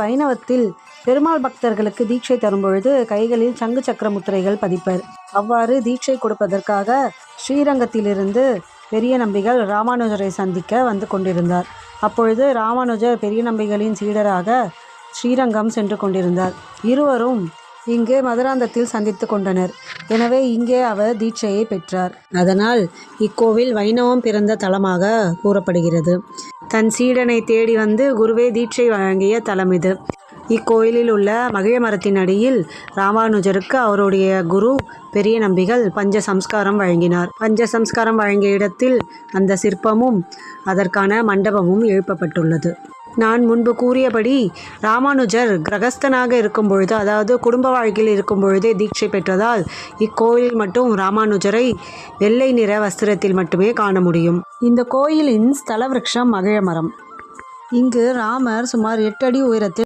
வைணவத்தில் பெருமாள் பக்தர்களுக்கு தீட்சை தரும்பொழுது கைகளில் சங்கு சக்கர முத்திரைகள் பதிப்பர். அவ்வாறு தீட்சை கொடுப்பதற்காக ஸ்ரீரங்கத்திலிருந்து பெரிய நம்பிகள் ராமானுஜரை சந்திக்க வந்து கொண்டிருந்தார். அப்பொழுது ராமானுஜர் பெரிய நம்பிகளின் சீடராக ஸ்ரீரங்கம் சென்று கொண்டிருந்தார். இருவரும் இங்கே மதுராந்தத்தில் சந்தித்து கொண்டனர். எனவே இங்கே அவர் தீட்சையை பெற்றார். அதனால் இக்கோவில் வைணவம் பிறந்த தலமாக கூறப்படுகிறது. தன் சீடனை தேடி வந்து குருவே தீட்சை வழங்கிய தலம் இது. இக்கோயிலில் உள்ள மகிழ மரத்தின் அடியில் ராமானுஜருக்கு அவருடைய குரு பெரிய நம்பிகள் பஞ்ச சம்ஸ்காரம் வழங்கினார். பஞ்ச சம்ஸ்காரம் வழங்கிய இடத்தில் அந்த சிற்பமும் அதற்கான மண்டபமும் எழுப்பப்பட்டுள்ளது. நான் முன்பு கூறியபடி ராமானுஜர் கிரகஸ்தனாக இருக்கும் பொழுது அதாவது குடும்ப வாழ்க்கையில் இருக்கும் பொழுதே தீட்சை பெற்றதால் இக்கோயிலில் மட்டும் ராமானுஜரை வெள்ளை நிற வஸ்திரத்தில் மட்டுமே காண முடியும். இந்த கோயிலின் ஸ்தல விருட்சம் மகிழ மரம். இங்கு ராமர் சுமார் எட்டு அடி உயரத்தில்